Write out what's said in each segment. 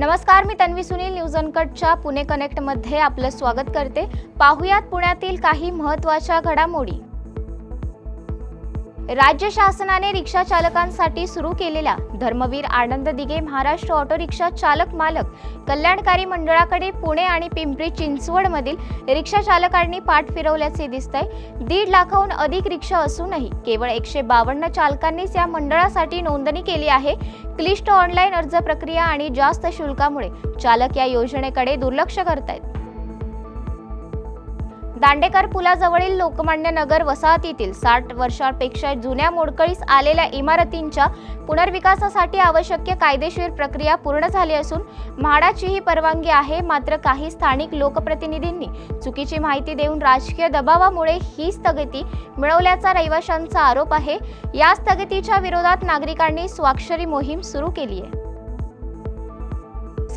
नमस्कार मी तन्वी सुनील न्यूज अनकटच्या पुणे कनेक्टमध्ये आपलं स्वागत करते. पाहुयात पुण्यातील काही महत्त्वाच्या घडामोडी. राज्य शासनाने रिक्षा चालकांसाठी सुरू केलेल्या धर्मवीर आनंद दिघे महाराष्ट्र ऑटो रिक्षा चालक मालक कल्याणकारी मंडळाकडे पुणे आणि पिंपरी चिंचवडमधील रिक्षा चालकांनी पाठ फिरवल्याचे दिसतंय. दीड लाखाहून अधिक रिक्षा असूनही केवळ एकशे बावन्न चालकांनीच या मंडळासाठी नोंदणी केली आहे. क्लिष्ट ऑनलाईन अर्ज प्रक्रिया आणि जास्त शुल्कामुळे चालक या योजनेकडे दुर्लक्ष करतायत. दांडेकर पुलाजवळील लोकमान्य नगर वसाहतीतील साठ वर्षांपेक्षा जुन्या मोडकळीस आलेल्या इमारतींच्या पुनर्विकासासाठी आवश्यक कायदेशीर प्रक्रिया पूर्ण झाली असून म्हाडाचीही परवानगी आहे. मात्र काही स्थानिक लोकप्रतिनिधींनी चुकीची माहिती देऊन राजकीय दबावामुळे ही स्थगिती मिळवल्याचा रहिवाशांचा आरोप आहे. या स्थगितीच्या विरोधात नागरिकांनी स्वाक्षरी मोहीम सुरू केली आहे.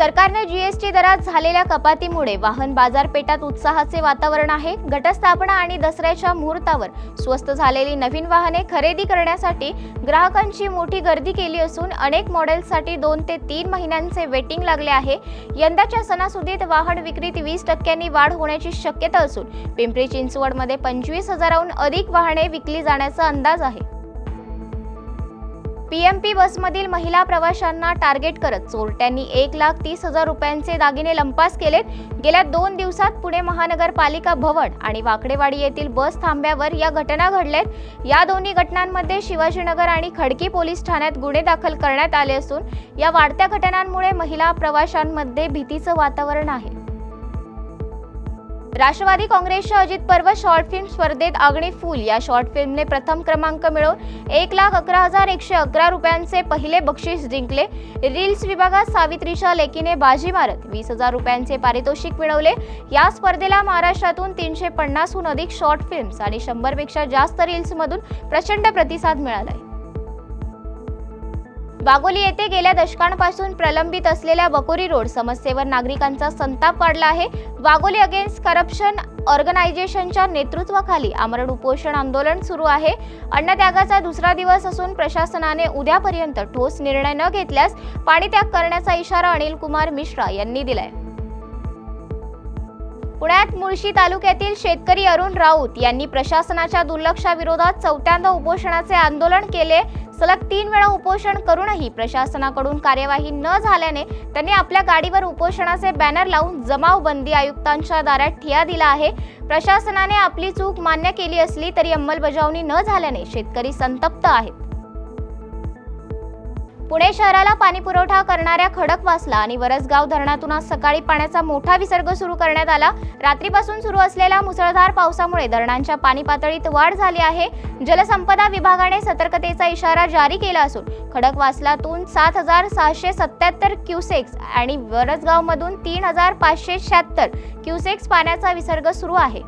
सरकारने जीएसटी दरात झालेल्या कपातीमुळे वाहन बाजारपेठात उत्साहाचे वातावरण आहे. घटस्थापना आणि दसऱ्याच्या मुहूर्तावर स्वस्त झालेली नवीन वाहने खरेदी करण्यासाठी ग्राहकांची मोठी गर्दी केली असून अनेक मॉडेल्ससाठी दोन ते तीन महिन्यांचे वेटिंग लागले आहे. यंदाच्या सणासुदीत वाहन विक्रीत वीस टक्क्यांनी वाढ होण्याची शक्यता असून पिंपरी चिंचवडमध्ये पंचवीस हजाराहून अधिक वाहने विकली जाण्याचा अंदाज आहे. पीएमपी बसमधील महिला प्रवाशांना टार्गेट करत चोरट्यांनी एक लाख तीस हजार रुपयांचे दागिने लंपास केलेत. गेल्या दोन दिवसात पुणे महानगरपालिका भवन आणि वाकडेवाडी येथील बस थांब्यावर या घटना घडल्यात. या दोन्ही घटनांमध्ये शिवाजीनगर आणि खडकी पोलीस ठाण्यात गुन्हे दाखल करण्यात आले असून या वाढत्या घटनांमुळे महिला प्रवाशांमध्ये भीतीचं वातावरण आहे. राष्ट्रवादी काँग्रेसच्या अजित पर्व शॉर्ट फिल्म स्पर्धेत आगणी फूल. या शॉर्ट फिल्मने प्रथम क्रमांक मिळवून एक लाख अकरा हजार एकशे अकरा रुपयांचे पहिले बक्षीस जिंकले. रील्स विभागात सावित्रीच्या लेकीने बाजी मारत वीस हजार रुपयांचे पारितोषिक मिळवले. या स्पर्धेला महाराष्ट्रातून तीनशे पन्नासहून अधिक शॉर्ट फिल्म्स आणि शंभरपेक्षा जास्त रील्समधून प्रचंड प्रतिसाद मिळालाय. वाघोली येथे गेल्या दशकांपासून प्रलंबित असलेल्या बकोरी रोड समस्येवर नागरिकांचा संताप वाढला आहे. वाघोली अगेन्स्ट करप्शन ऑर्गनायझेशनच्या नेतृत्वाखाली आमरण उपोषण आंदोलन सुरू आहे. अन्नत्यागाचा दुसरा दिवस असून प्रशासनाने उद्यापर्यंत ठोस निर्णय न घेतल्यास पाणीत्याग करण्याचा इशारा अनिल कुमार मिश्रा यांनी दिलाय. पुण्यात मुळशी तालुक्यातील शेतकरी अरुण राऊत यांनी प्रशासनाच्या दुर्लक्षाविरोधात चौथ्यांदा उपोषणाचे आंदोलन केले. सलग तीन वेळा उपोषण करूनही प्रशासनाकडून कार्यवाही न झाल्याने त्यांनी आपल्या गाडीवर उपोषणाचे बॅनर लावून जमावबंदी आयुक्तांच्या दारात ठिया दिला आहे. प्रशासनाने आपली चूक मान्य केली असली तरी अंमलबजावणी न झाल्याने शेतकरी संतप्त आहेत. पुणे शहराला पाणी पुरवठा करणाऱ्या खडकवासला आणि वरसगाव धरणातून आज सकाळी पाण्याचा मोठा विसर्ग सुरू करण्यात आला. रात्रीपासून सुरू असलेल्या मुसळधार पावसामुळे धरणांच्या पाणी पातळीत वाढ झाली आहे. जलसंपदा विभागाने सतर्कतेचा इशारा जारी केला असून खडकवासलातून सात हजार सहाशे सत्याहत्तर क्युसेक्स आणि वरसगावमधून तीन हजार पाचशे शहात्तर क्युसेक्स पाण्याचा विसर्ग सुरू आहे.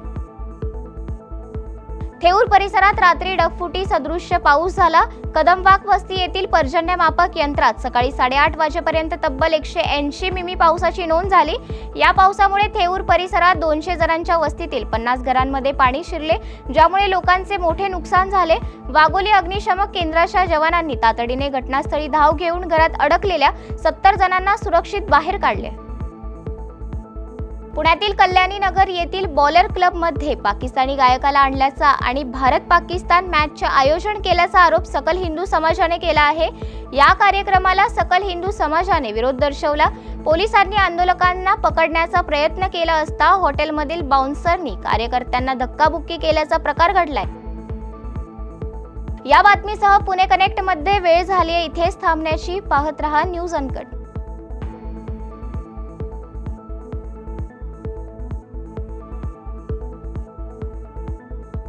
थेऊर परिसरात रात्री डगफुटी सदृश्य पाऊस झाला. कदमवाक वस्ती येथील पर्जन्यमापक यंत्रात सकाळी साडेआठ वाजेपर्यंत तब्बल एकशे ऐंशी मिमी पावसाची नोंद झाली. या पावसामुळे थेऊर परिसरात दोनशे जणांच्या वस्तीतील पन्नास घरांमध्ये पाणी शिरले ज्यामुळे लोकांचे मोठे नुकसान झाले. वाघोली अग्निशमक केंद्राच्या जवानांनी तातडीने घटनास्थळी धाव घेऊन घरात अडकलेल्या सत्तर जणांना सुरक्षित बाहेर काढले. पुण्यातील कल्याणी नगर येथील बॉलर क्लबमध्ये पाकिस्तानी गायकाला आणल्याचा आणि भारत पाकिस्तान मॅचचे आयोजन केल्याचा आरोप सकल हिंदू समाजाने केला आहे. या कार्यक्रमाला सकल हिंदू समाजाने विरोध दर्शवला. पोलिसांनी आंदोलकांना पकडण्याचा प्रयत्न केला असता हॉटेलमधील बाउन्सरनी कार्यकर्त्यांना धक्काबुक्की केल्याचा प्रकार घडलाय. या बातमीसह पुणे कनेक्टमध्ये वेळ झाली आहे इथेच थांबण्याची पाहत रहा न्यूज अनकट.